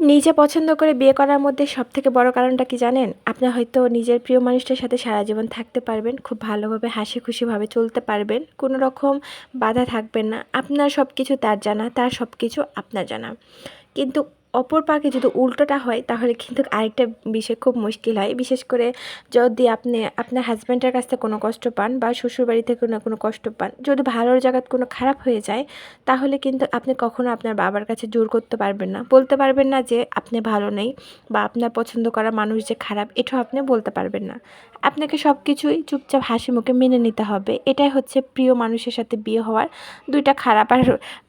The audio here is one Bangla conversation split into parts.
নিজে পছন্দ করে বিয়ে করার মধ্যে সব থেকে বড় কারণটা কি জানেন? আপনি হয়তো নিজের প্রিয় মানুষটার সাথে সারা জীবন থাকতে পারবেন। খুব ভালোভাবে হাসি খুশিভাবে চলতে পারবেন। কোনো রকম বাধা থাকবেন না। আপনার সব কিছু তার জানা, তার সব কিছু আপনার জানা। কিন্তু অপর পাকে যদি উল্টোটা হয় তাহলে কিন্তু আরেকটা বিষয় খুব মুশকিল হয়। বিশেষ করে যদি আপনি আপনার হাজব্যান্ডের কাছ থেকে কোনো কষ্ট পান বা শ্বশুরবাড়ি থেকে কোনো কোনো কষ্ট পান, যদি ভালোর জায়গাত কোনো খারাপ হয়ে যায় তাহলে কিন্তু আপনি কখনো আপনার বাবার কাছে জোর করতে পারবেন না। বলতে পারবেন না যে আপনি ভালো নেই বা আপনার পছন্দ করা মানুষ যে খারাপ এটাও আপনি বলতে পারবেন না। আপনাকে সব কিছুই চুপচাপ হাসি মুখে মেনে নিতে হবে। এটাই হচ্ছে প্রিয় মানুষের সাথে বিয়ে হওয়ার দুইটা খারাপ আর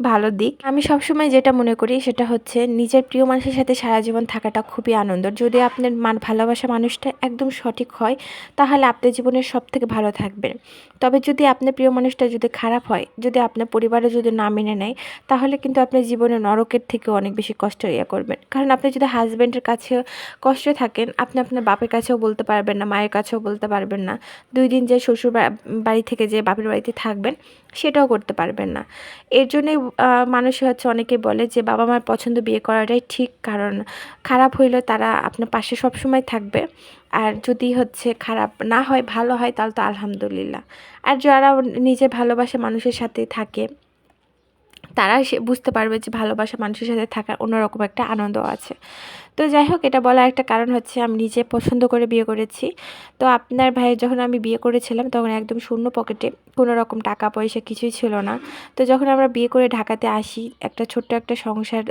ভালো দিক। আমি সবসময় যেটা মনে করি সেটা হচ্ছে নিজের প্রিয় মানুষের সাথে সারা জীবন থাকাটা খুবই আনন্দের। যদি আপনার মান ভালোবাসা মানুষটা একদম সঠিক হয় তাহলে আপনার জীবনের সব থেকে ভালো থাকবেন। তবে যদি আপনার প্রিয় মানুষটা যদি খারাপ হয়, যদি আপনার পরিবারে যদি না মেনে নেয় তাহলে কিন্তু আপনার জীবনে নরকের থেকেও অনেক বেশি কষ্ট ইয়ে করবেন। কারণ আপনি যদি হাসব্যান্ডের কাছে কষ্ট থাকেন আপনি আপনার বাপের কাছেও বলতে পারবেন না, মায়ের কাছেও বলতে পারবেন না। দুই দিন যে শ্বশুর বাড়ি থেকে যে বাপের বাড়িতে থাকবেন সেটাও করতে পারবেন না। এর জন্যই আ মানুষ হচ্ছে অনেকে বলে যে বাবা-মার পছন্দ বিয়ে করাটাই ঠিক। কারণ খারাপ হইলে তারা আপনার পাশে সবসময় থাকবে। আর যদি হচ্ছে খারাপ না হয়, ভালো হয়, তাহলে তো আলহামদুলিল্লাহ। আর যারা নিজে ভালোবাসে মানুষের সাথে থাকে তারা সে, বুঝতে পারবে যে ভালোবাসা মানুষের সাথে থাকার অন্যরকম একটা আনন্দ আছে। তো যাই হোক, এটা বলার একটা কারণ হচ্ছে আমি নিজে পছন্দ করে বিয়ে করেছি। তো আপনার ভাইয়ের যখন আমি বিয়ে করেছিলাম, তখন একদম শূন্য পকেটে কোনো রকম টাকা পয়সা কিছুই ছিল না। তো যখন আমরা বিয়ে করে ঢাকাতে আসি, একটা ছোট্ট একটা সংসার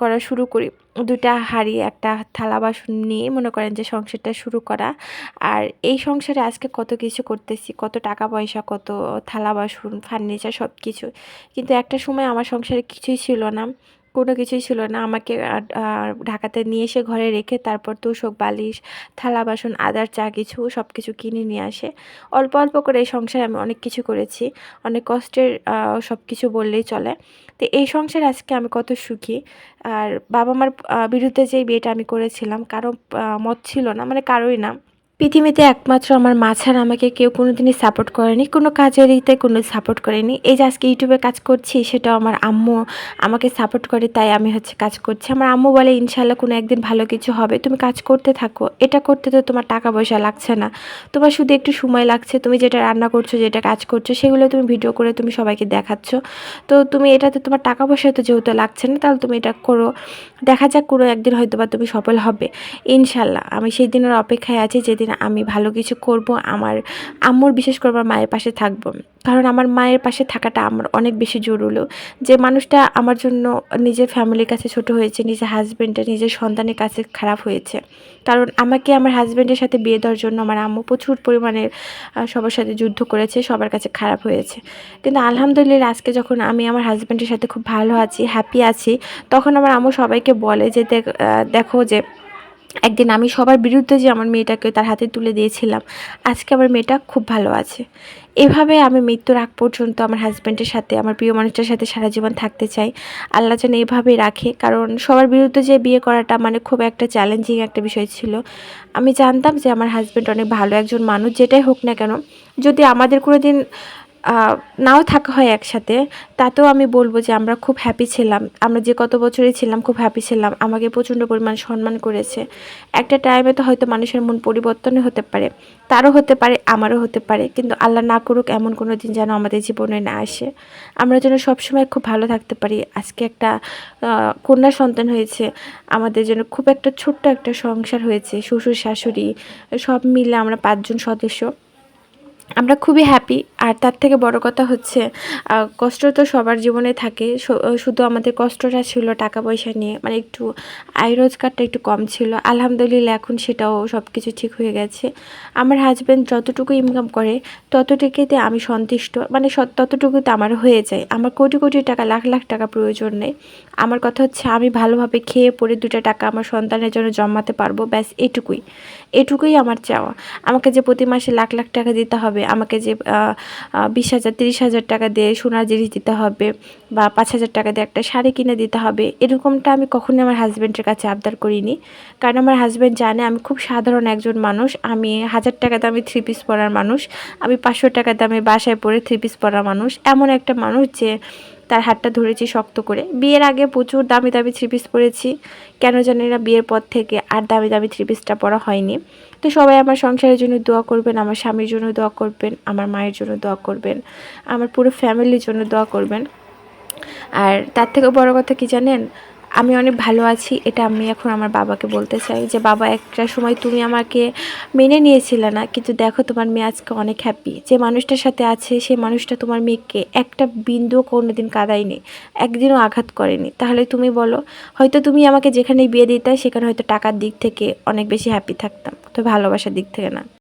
করা শুরু করি। ২ হাড়ি হাঁড়ি, একটা থালা বাসন নিয়ে মনে করেন যে সংসারটা শুরু করা। আর এই সংসারে আজকে কত কিছু করতেছি, কত টাকা পয়সা, কত থালা বাসন, ফার্নিচার সব কিছু কিন্তু একটা সময় আমার সংসারে কিছুই ছিল না। কোনো কিছুই ছিল না। আমাকে ঢাকাতে নিয়ে এসে ঘরে রেখে তারপর তোশক বালিশ, থালা বাসন, আদার চা কিছু সব কিছু কিনে নিয়ে আসে। অল্প, অল্প করে এই সংসারে আমি অনেক কিছু করেছি। অনেক কষ্টের সব কিছু বললেই চলে। তো এই সংসারে আজকে আমি কত সুখী। আর বাবা-মার বিরুদ্ধে যেই বিয়েটা আমি করেছিলাম কারও মত ছিল না, মানে কারোই না। পৃথিবীতে একমাত্র আমার মা ছাড়া আমাকে কেউ কোনোদিনই সাপোর্ট করেনি। কোনো কাজেরইতে কোনো সাপোর্ট করেনি। এই যে আজকে ইউটিউবে কাজ করছি সেটাও আমার আম্মু আমাকে সাপোর্ট করে তাই আমি হচ্ছে কাজ করছি। আমার আম্মু বলে, "ইনশাআল্লাহ কোনো একদিন ভালো কিছু হবে। তুমি কাজ করতে থাকো। এটা করতে তো তোমার টাকা পয়সা লাগছে না। তোমার শুধু একটু সময় লাগছে। তুমি যেটা রান্না করছ, যেটা কাজ করছ সেগুলো তুমি ভিডিও করে তুমি সবাইকে দেখাচ্ছ। তো তুমি এটাতে তোমার টাকা পয়সা তো যেহেতু লাগছে না তাহলে তুমি এটা করো। দেখা যাক কোনো একদিন হয়তো বা তুমি সফল হবে। ইনশাআল্লাহ।" আমি সেই দিনের অপেক্ষায় আছি যেদিন আমি ভালো কিছু করব। আমার আম্মুর বিশেষ করে আমার মায়ের পাশে থাকব। কারণ আমার মায়ের পাশে থাকাটা আমার অনেক বেশি জরুরি। যে মানুষটা আমার জন্য নিজের ফ্যামিলির কাছে ছোট হয়েছে, নিজের হাজব্যান্ডের নিজের সন্তানের কাছে খারাপ হয়েছে। কারণ আমাকে আমার হাজব্যান্ডের সাথে বিয়ে দেওয়ার জন্য আমার আম্মু প্রচুর পরিমাণে সবার সাথে যুদ্ধ করেছে, সবার কাছে খারাপ হয়েছে। কিন্তু আলহামদুলিল্লাহ আজকে যখন আমি আমার হাজব্যান্ডের সাথে খুব ভালো আছি, হ্যাপি আছি, তখন আমার আম্মু সবাইকে বলে যে দেখো যে একদিন আমি সবার বিরুদ্ধে যে আমার মেয়েটাকে তার হাতে তুলে দিয়েছিলাম, আজকে আমার মেয়েটা খুব ভালো আছে। এভাবে আমি মৃত্যুর আগ পর্যন্ত আমার হাজব্যান্ডের সাথে, আমার প্রিয় মানুষটার সাথে সারা জীবন থাকতে চাই। আল্লাহ যেন এভাবেই রাখে। কারণ সবার বিরুদ্ধে যে বিয়ে করাটা মানে খুব একটা চ্যালেঞ্জিং একটা বিষয় ছিল। আমি জানতাম যে আমার হাজব্যান্ড অনেক ভালো একজন মানুষ, যেটাই হোক না কেন, যদি আমাদের কোনোদিন আ নাও থাকা হয় একসাথে, তাতেও আমি বলব যে আমরা খুব হ্যাপি ছিলাম। আমরা যে কত বছরই ছিলাম খুব হ্যাপি ছিলাম। আমাকে প্রচণ্ড পরিমাণ সম্মান করেছে। একটা টাইমে তো হয়তো মানুষের মন পরিবর্তনই হতে পারে। তারও হতে পারে, আমারও হতে পারে। কিন্তু আল্লাহ না করুক এমন কোনো দিন যেন আমাদের জীবনে না আসে। আমরা যেন সবসময় খুব ভালো থাকতে পারি। আজকে একটা কন্যা সন্তান হয়েছে। আমাদের যেন খুব একটা ছোট্ট একটা সংসার হয়েছে। শ্বশুর-শাশুড়ি সব মিলে আমরা পাঁচজন সদস্য। আমরা খুবই হ্যাপি। আর তার থেকে বড় কথা হচ্ছে কষ্ট তো সবার জীবনে থাকে। শুধু আমাদের কষ্টটা ছিল টাকা পয়সা নিয়ে। মানে একটু আয় রোজগারটা একটু কম ছিল। আলহামদুলিল্লাহ এখন সেটাও সব কিছু ঠিক হয়ে গেছে। আমার হাজব্যান্ড যতটুকু ইনকাম করে ততটুকুতে আমি সন্তুষ্ট। মানে ততটুকুতে আমার হয়ে যায়। আমার কোটি, কোটি টাকা, লাখ, লাখ টাকা প্রয়োজন নেই। আমার কথা হচ্ছে আমি ভালোভাবে খেয়ে পরে ২ টা টাকা আমার সন্তানের জন্য জমাতে পারব। ব্যাস এটুকুই। এটুকুই আমার চাওয়া। আমাকে যে প্রতি মাসে লাখ, লাখ টাকা দিতে হবে, আমাকে যে আ আ ২০,০০০, ৩০,০০০ টাকা দিয়ে সোনার জিনিস দিতে হবে বা ৫,০০০ টাকা দিয়ে একটা শাড়ি কিনে দিতে হবে, এরকমটা আমি কখনই আমার হাজব্যান্ডের কাছে আবদার করিনি। কারণ আমার হাজব্যান্ড জানে আমি খুব সাধারণ একজন মানুষ। আমি হাজার টাকা দামে থ্রি পিস পরার মানুষ। আমি ৫০০ টাকা দামে বাসায় পরে থ্রি পিস পরা মানুষ। এমন একটা মানুষ যে তার হাতটা ধরেছি শক্ত করে। বিয়ের আগে প্রচুর দামি দামি থ্রি পিস পরেছি। কেন জানি না বিয়ের পর থেকে আর দামি দামি থ্রি পিসটা পরা হয়নি। তো সবাই আমার সংসারের জন্য দোয়া করবেন, আমার স্বামীর জন্য দোয়া করবেন, আমার মায়ের জন্য দোয়া করবেন, আমার পুরো ফ্যামিলির জন্য দোয়া করবেন। আর তার থেকে বড় কথা কি জানেন? আমি অনেক ভালো আছি, এটা আমি এখন আমার বাবাকে বলতে চাই যে, বাবা, একটা সময় তুমি আমাকে মেনে নিয়েছিলে না, কিন্তু দেখো তোমার মেয়ে আজকে অনেক হ্যাপি যে মানুষটার সাথে আছে, সেই মানুষটা তোমার মেয়েকে একটা বিন্দুও কোনোদিন কাঁদায়নি, একদিনও আঘাত করেনি। তাহলে তুমি বলো, হয়তো তুমি আমাকে যেখানে বিয়ে দিতে, সেখানে হয়তো টাকার দিক থেকে অনেক বেশি হ্যাপি থাকতাম, তো ভালোবাসার দিক থেকে না।